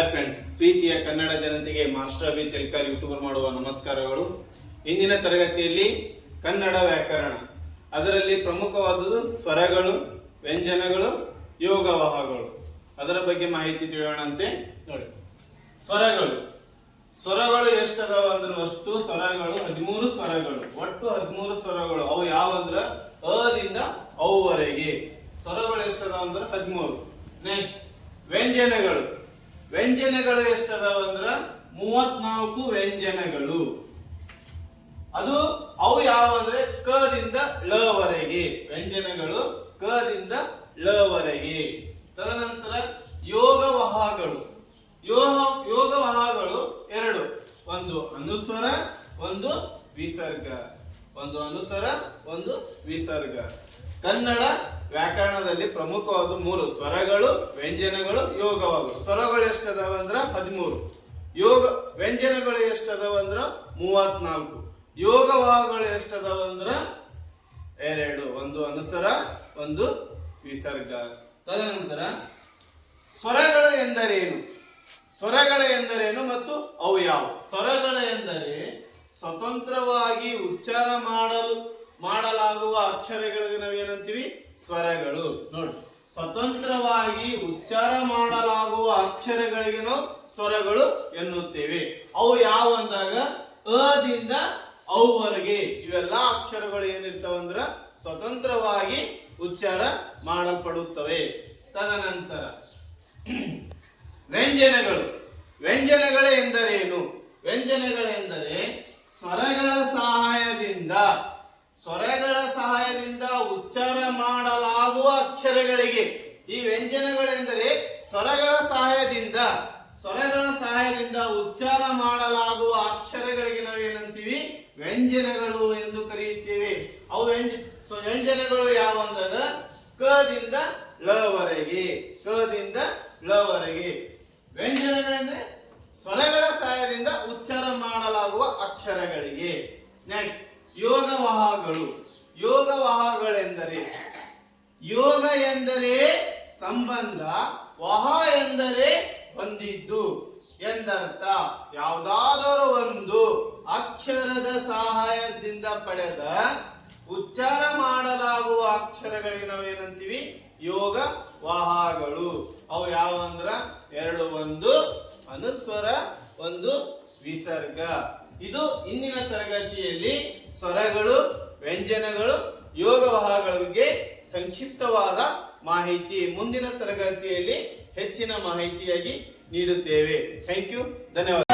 Hi friends ಪ್ರೀತಿಯ ಕನ್ನಡ ಜನತೆಗೆ master B ತೆಲ್ಕರ್ YouTuber ಮಾಡುವ ನಮಸ್ಕಾರಗಳು. ಇಂದಿನ ತರಗತಿಯಲ್ಲಿ ಕನ್ನಡ ವ್ಯಾಕರಣ. ಅದರಲ್ಲಿ ಪ್ರಮುಖವಾದುದು ಸ್ವರಗಳು, ವ್ಯಂಜನಗಳು ಯೋಗವಾಹಗಳು ಅದರ ಬಗ್ಗೆ ಮಾಹಿತಿ ತಿಳಿಯೋಣಂತೆ ನೋಡಿ. ಸ್ವರಗಳು. ಸ್ವರಗಳು ಎಷ್ಟದಾವ ಅಂದ್ರೆ ಅಷ್ಟು ಸ್ವರಗಳು, ಹದಿಮೂರು ಸ್ವರಗಳು. ಒಟ್ಟು ಹದಿಮೂರು ಸ್ವರಗಳು. ಅವು ಯಾವಂದ್ರ ಅದಿಂದ ಅವುವರೆಗೆ. ಸ್ವರಗಳು ಎಷ್ಟದಾವ ಅಂದ್ರೆ ಹದಿಮೂರು. ನೆಕ್ಸ್ಟ್ ವ್ಯಂಜನಗಳು. ವ್ಯಂಜನಗಳು ಎಷ್ಟದಾವ ಅಂದ್ರ? ಮೂವತ್ನಾಲ್ಕು ವ್ಯಂಜನಗಳು. ಅದು ಅವು ಯಾವ ಅಂದ್ರೆ? ಕದಿಂದ ವರೆಗೆ. ವ್ಯಂಜನಗಳು ಕದಿಂದ ವರೆಗೆ. ತದನಂತರ ಯೋಗವಾಹಗಳು. ಯೋಗ ವಹಗಳು ಎರಡು. ಒಂದು ಅನುಸ್ವರ, ಒಂದು ವಿಸರ್ಗ. ಒಂದು ಅನುಸರ ಒಂದು ವಿಸರ್ಗ. ಕನ್ನಡ ವ್ಯಾಕರಣದಲ್ಲಿ ಪ್ರಮುಖವಾದ ಮೂರು ಸ್ವರಗಳು, ವ್ಯಂಜನಗಳು ಯೋಗವಾಹಗಳು ಸ್ವರಗಳು ಎಷ್ಟದಾವ ಅಂದ್ರ ಹದಿಮೂರು. ಯೋಗ, ವ್ಯಂಜನಗಳು ಎಷ್ಟದಾವ ಅಂದ್ರ ಮೂವತ್ನಾಲ್ಕು. ಯೋಗವಾಹಗಳು ಎಷ್ಟದಾವ ಅಂದ್ರ ಎರಡು. ಒಂದು ಅನುಸರ ಒಂದು ವಿಸರ್ಗ. ತದನಂತರ ಸ್ವರಗಳು ಎಂದರೇನು? ಸ್ವರಗಳು ಎಂದರೇನು ಮತ್ತು ಅವು ಯಾವ ಸ್ವರಗಳ ಎಂದರೆ ಸ್ವತಂತ್ರವಾಗಿ ಉಚ್ಚಾರ ಮಾಡಲು, ಮಾಡಲಾಗುವ ಅಕ್ಷರಗಳಿಗೆ ನಾವೇನಂತೀವಿ? ಸ್ವರಗಳು. ನೋಡಿ, ಸ್ವತಂತ್ರವಾಗಿ ಉಚ್ಚಾರ ಮಾಡಲಾಗುವ ಅಕ್ಷರಗಳಿಗೆ ನಾವು ಸ್ವರಗಳು ಎನ್ನುತ್ತೇವೆ. ಅವು ಯಾವ ಅಂದಾಗ? ಅದಿಂದ ಅವುವರೆಗೆ ಇವೆಲ್ಲ ಅಕ್ಷರಗಳು ಏನಿರ್ತಾವಂದ್ರ ಸ್ವತಂತ್ರವಾಗಿ ಉಚ್ಚಾರ ಮಾಡಲ್ಪಡುತ್ತವೆ. ತದನಂತರ, ವ್ಯಂಜನಗಳು. ವ್ಯಂಜನಗಳು ಎಂದರೇನು ವ್ಯಂಜನಗಳೆಂದರೆ ಸ್ವರಗಳ ಸಹಾಯದಿಂದ ಸ್ವರಗಳ ಸಹಾಯದಿಂದ ಉಚ್ಚಾರ ಮಾಡಲಾಗುವ ಅಕ್ಷರಗಳಿಗೆ, ಈ ವ್ಯಂಜನಗಳೆಂದರೆ ಸ್ವರಗಳ ಸಹಾಯದಿಂದ ಸ್ವರಗಳ ಸಹಾಯದಿಂದ ಉಚ್ಚಾರ ಮಾಡಲಾಗುವ ಅಕ್ಷರಗಳಿಗೆ ನಾವೇನಂತೀವಿ? ವ್ಯಂಜನಗಳು ಎಂದು ಕರೆಯುತ್ತೇವೆ. ಅವು ವ್ಯಂಜ ವ್ಯಂಜನಗಳು ಯಾವ ಅಂದಾಗ ಕದಿಂದ ಲವರೆಗೆ ಕದಿಂದ ಲವರೆಗೆ ವ್ಯಂಜನಗಳೆಂದ್ರೆ ಸ್ವರಗಳ ಅಕ್ಷರಗಳಿಗೆ. ನೆಕ್ಸ್ಟ್ ಯೋಗವಾಹಗಳು. ಯೋಗವಹಗಳೆಂದರೆ ಯೋಗ ಎಂದರೆ ಸಂಬಂಧ, ವಹ ಎಂದರೆ ಹೊಂದಿದ್ದು ಎಂದರ್ಥ, ಯಾವುದಾದರೂ ಒಂದು ಅಕ್ಷರದ ಸಹಾಯದಿಂದ ಪಡೆದ, ಉಚ್ಚಾರ ಮಾಡಲಾಗುವ ಅಕ್ಷರಗಳಿಗೆ ನಾವೇನಂತೀವಿ ಯೋಗ ವಾಹಗಳು. ಅವು ಯಾವ ಅಂದ್ರ ಎರಡು, ಒಂದು, ಅನುಸ್ವರ, ಒಂದು, ವಿಸರ್ಗ. ಇದು ಇಂದಿನ ತರಗತಿಯಲ್ಲಿ ಸ್ವರಗಳು, ವ್ಯಂಜನಗಳು ಯೋಗವಹಗಳ ಬಗ್ಗೆ ಸಂಕ್ಷಿಪ್ತವಾದ ಮಾಹಿತಿ. ಮುಂದಿನ ತರಗತಿಯಲ್ಲಿ ಹೆಚ್ಚಿನ ಮಾಹಿತಿಯಾಗಿ ನೀಡುತ್ತೇವೆ. ಥ್ಯಾಂಕ್ ಯು ಧನ್ಯವಾದ.